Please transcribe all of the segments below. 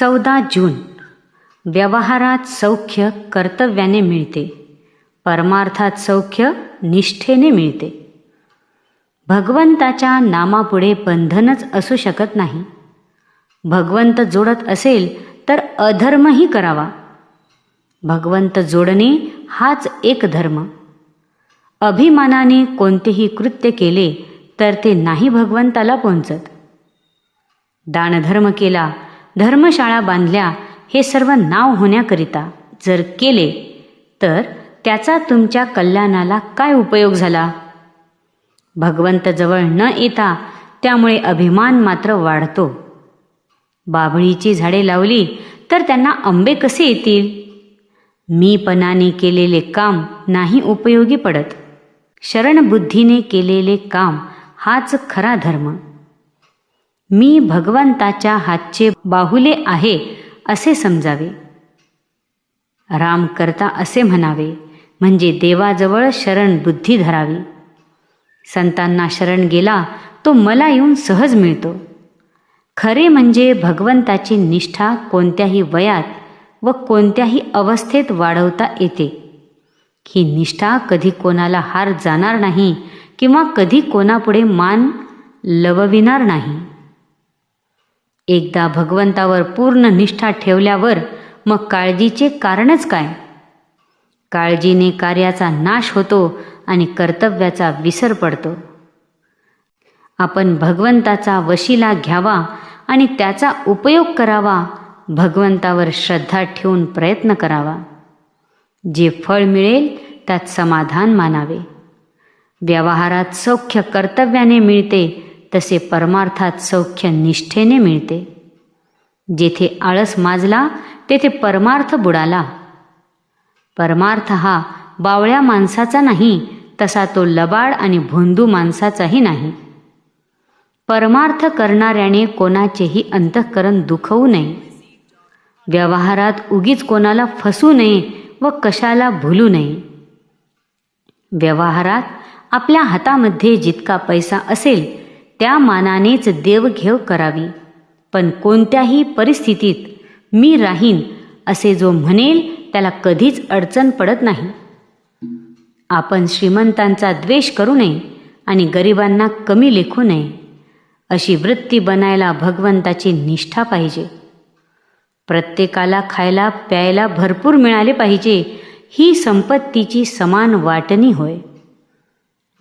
चौदा जून. व्यवहारात सौख्य कर्तव्याने मिळते. परमार्थात सौख्य निष्ठेने मिळते. भगवंताच्या नामापुढे बंधनच असू शकत नाही. भगवंत जोडत असेल तर अधर्मही करावा. भगवंत जोडणे हाच एक धर्म. अभिमानाने कोणतेही कृत्य केले तर ते नाही भगवंताला पोहोचत. दानधर्म केला धर्मशाळा बांधल्या हे सर्व नाव होण्याकरिता जर केले तर त्याचा तुमच्या कल्याणाला काय उपयोग झाला? भगवंत जवळ न येता त्यामुळे अभिमान मात्र वाढतो. बाभळीची झाडे लावली तर त्यांना आंबे कसे येतील? मीपणाने केलेले काम नाही उपयोगी पडत. शरणबुद्धीने केलेले काम हाच खरा धर्म. मी भगवंताच्या हातचे बाहुले आहे असे समजावे. राम करता असे म्हणावे म्हणजे देवाजवळ शरण बुद्धी धरावी. संतांना शरण गेला तो मला येऊन सहज मिळतो. खरे म्हणजे भगवंताची निष्ठा कोणत्याही वयात व कोणत्याही अवस्थेत वाढवता येते. ही निष्ठा कधी कोणाला हार जाणार नाही किंवा कधी कोणापुढे मान लवविणार नाही. एकदा भगवंतावर पूर्ण निष्ठा ठेवल्यावर मग काळजीचे कारणच काय? काळजीने कार्याचा नाश होतो आणि कर्तव्याचा विसर पडतो. आपण भगवंताचा वशीला घ्यावा आणि त्याचा उपयोग करावा भगवंतावर श्रद्धा ठेवून प्रयत्न करावा. जे फळ मिळेल त्यात समाधान मानावे. व्यवहारात सौख्य कर्तव्याने मिळते तसे परमार्थात सौख्य निष्ठेने मिळते. जेथे आळस माजला तेथे परमार्थ बुडाला. परमार्थ हा बावळ्या माणसाचा नाही तसा तो लबाड आणि भोंदू माणसाचाही नाही. परमार्थ करणाऱ्याने कोणाचेही अंतःकरण दुखवू नये. व्यवहारात उगीच कोणाला फसू नये व कशाला भुलू नये. व्यवहारात आपल्या हातामध्ये जितका पैसा असेल त्या मानानेच देवघेव करावी. पण कोणत्याही परिस्थितीत मी राहीन असे जो म्हणेल त्याला कधीच अडचण पडत नाही. आपण श्रीमंतांचा द्वेष करू नये आणि गरिबांना कमी लेखू नये. अशी वृत्ती बनायला भगवंताची निष्ठा पाहिजे. प्रत्येकाला खायला प्यायला भरपूर मिळाले पाहिजे ही संपत्तीची समान वाटणी होय.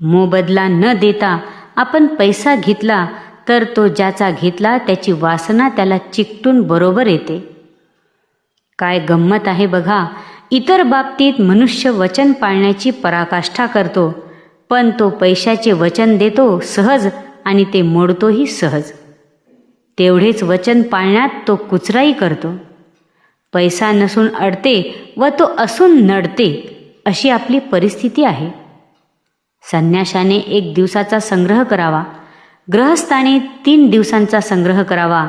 मोबदला न देता आपण पैसा घेतला तर तो ज्याचा घेतला त्याची वासना त्याला चिकटून बरोबर येते. काय गंमत आहे बघा. इतर बाबतीत मनुष्य वचन पाळण्याची पराकाष्ठा करतो पण तो पैशाचे वचन देतो सहज आणि ते मोडतोही सहज. तेवढेच वचन पाळण्यात तो कुचराई करतो. पैसा नसून अडते व तो असून नडते अशी आपली परिस्थिती आहे. संन्याशाने एक दिवसाचा संग्रह करावा. ग्रहस्थाने तीन दिवसांचा संग्रह करावा.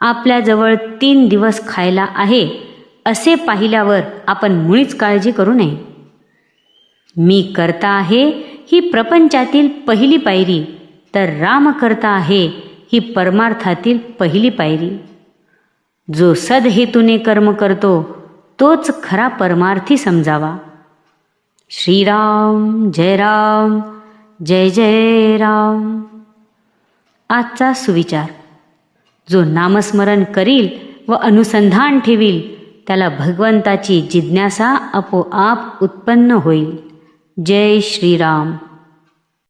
आपल्याजवळ तीन दिवस खायला आहे असे पाहिल्यावर आपण मुळीच काळजी करू नये. मी करता आहे ही प्रपंचातील पहिली पायरी. तर राम करता आहे ही परमार्थातील पहिली पायरी. जो सदहेतूने कर्म करतो तोच खरा परमार्थी समजावा. श्रीराम जय राम जय जय राम. आजचा सुविचार. जो नामस्मरण करील व अनुसंधान ठेवील त्याला भगवंताची जिज्ञासा आपोआप उत्पन्न होईल. जय श्रीराम.